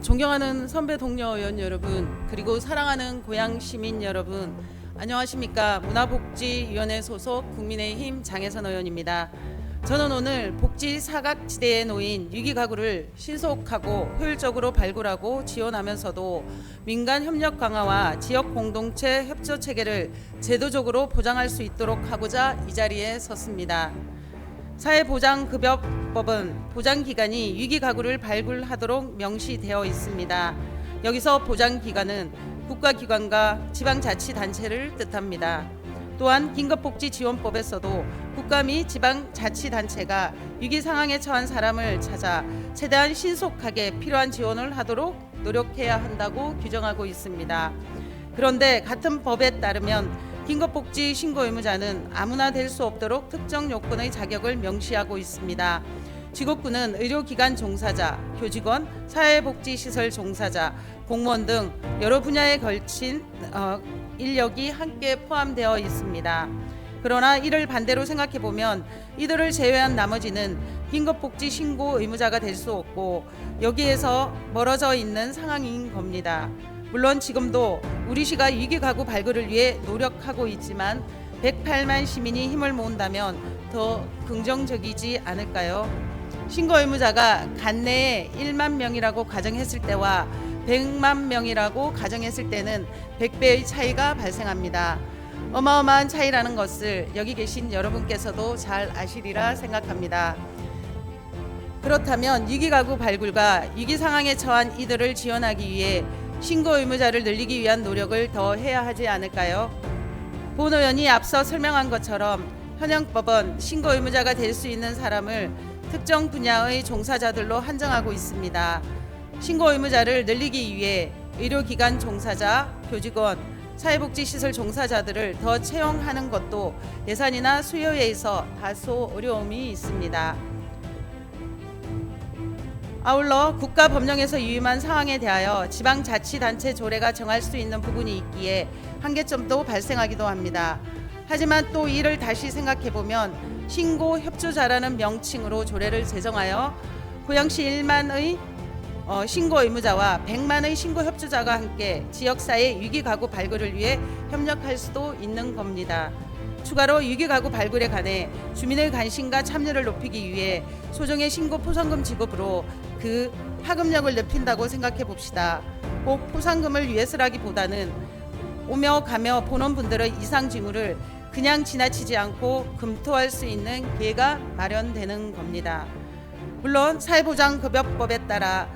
존경하는 선배 동료 의원 여러분, 그리고 사랑하는 고향 시민 여러분, 안녕하십니까? 문화복지위원회 소속 국민의힘 장혜선 의원입니다. 저는 오늘 복지 사각지대에 놓인 위기 가구를 신속하고 효율적으로 발굴하고 지원하면서도 민간 협력 강화와 지역 공동체 협조 체계를 제도적으로 보장할 수 있도록 하고자 이 자리에 섰습니다. 사회보장급여법은 보장기간이 위기 가구를 발굴하도록 명시되어 있습니다. 여기서 보장기간은 국가기관과 지방자치단체를 뜻합니다. 또한 긴급복지지원법에서도 국가 및 지방자치단체가 위기 상황에 처한 사람을 찾아 최대한 신속하게 필요한 지원을 하도록 노력해야 한다고 규정하고 있습니다. 그런데 같은 법에 따르면 긴급복지 신고 의무자는 아무나 될 수 없도록 특정 요건의 자격을 명시하고 있습니다. 지국구는 의료기관 종사자, 교직원, 사회복지시설 종사자, 공무원 등 여러 분야에 걸친 어, 인력이 함께 포함되어 있습니다. 그러나 이를 반대로 생각해 보면 이들을 제외한 나머지는 긴급복지 신고 의무자가 될 수 없고 여기에서 멀어져 있는 상황인 겁니다. 물론 지금도 우리 시가 위기 가구 발굴을 위해 노력하고 있지만 108만 시민이 힘을 모은다면 더 긍정적이지 않을까요? 신고 의무자가 간내에 1만 명이라고 가정했을 때와 100만 명이라고 가정했을 때는 100배의 차이가 발생합니다. 어마어마한 차이라는 것을 여기 계신 여러분께서도 잘 아시리라 생각합니다. 그렇다면 위기 가구 발굴과 위기 상황에 처한 이들을 지원하기 위해 신고 의무자를 늘리기 위한 노력을 더 해야 하지 않을까요? 본 의원이 앞서 설명한 것처럼 현행법은 신고 의무자가 될 수 있는 사람을 특정 분야의 종사자들로 한정하고 있습니다. 신고 의무자를 늘리기 위해 의료기관 종사자, 교직원, 사회복지시설 종사자들을 더 채용하는 것도 예산이나 수요에 있어 다소 어려움이 있습니다. 아울러 국가 법령에서 유임한 상황에 대하여 지방자치단체 조례가 정할 수 있는 부분이 있기에 한계점도 발생하기도 합니다. 하지만 또 이를 다시 생각해 보면 신고 협조자라는 명칭으로 조례를 제정하여 고양시 1만의 어, 신고 의무자와 100만의 신고 협조자가 함께 지역사회 위기 가구 발굴을 위해 협력할 수도 있는 겁니다. 추가로 위기 가구 발굴에 관해 주민의 관심과 참여를 높이기 위해 소정의 신고 포상금 지급으로 그 파급력을 높인다고 생각해 봅시다. 꼭 포상금을 위해서라기보다는 오며 가며 보는 분들의 이상 징후를 그냥 지나치지 않고 검토할 수 있는 기회가 마련되는 겁니다. 물론 사회보장급여법에 따라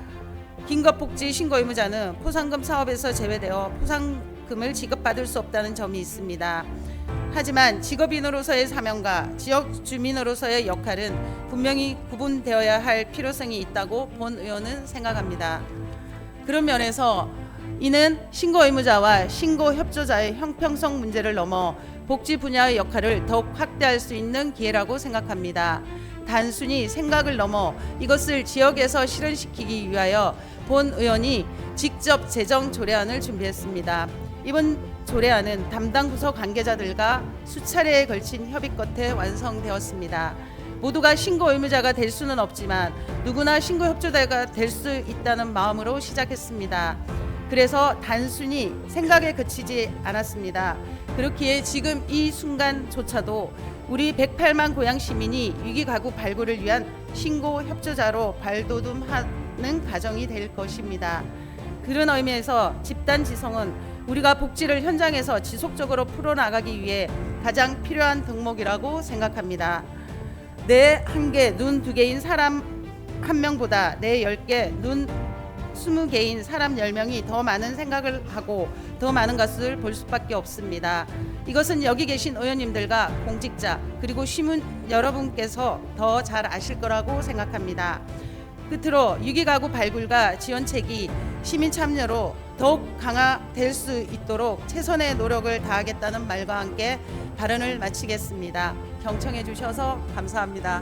긴급복지 신고 의무자는 포상금 사업에서 제외되어 포상금을 지급받을 수 없다는 점이 있습니다. 하지만 직업인으로서의 사명과 지역 주민으로서의 역할은 분명히 구분되어야 할 필요성이 있다고 본 의원은 생각합니다. 그런 면에서 이는 신고 의무자와 신고 협조자의 형평성 문제를 넘어 복지 분야의 역할을 더욱 확대할 수 있는 기회라고 생각합니다. 단순히 생각을 넘어 이것을 지역에서 실현시키기 위하여 본 의원이 직접 재정 조례안을 준비했습니다. 이번 조례안은 담당 부서 관계자들과 수차례에 걸친 협의 끝에 완성되었습니다. 모두가 신고 의무자가 될 수는 없지만 누구나 신고 협조자가 될 수 있다는 마음으로 시작했습니다. 그래서 단순히 생각에 그치지 않았습니다. 그렇기에 지금 이 순간조차도 우리 108만 고향 시민이 위기 가구 발굴을 위한 신고 협조자로 발돋움하는 가정이 될 것입니다. 그런 의미에서 집단 지성은 우리가 복지를 현장에서 지속적으로 풀어나가기 위해 가장 필요한 덕목이라고 생각합니다. 내 한 개, 눈 두 개인 사람 한 명보다 내 열 개, 눈 스무 개인 사람 열 명이 더 많은 생각을 하고 더 많은 것을 볼 수밖에 없습니다. 이것은 여기 계신 의원님들과 공직자 그리고 시민 여러분께서 더 잘 아실 거라고 생각합니다. 끝으로 유기가구 발굴과 지원책이 시민 참여로 더욱 강화될 수 있도록 최선의 노력을 다하겠다는 말과 함께 발언을 마치겠습니다. 경청해 주셔서 감사합니다.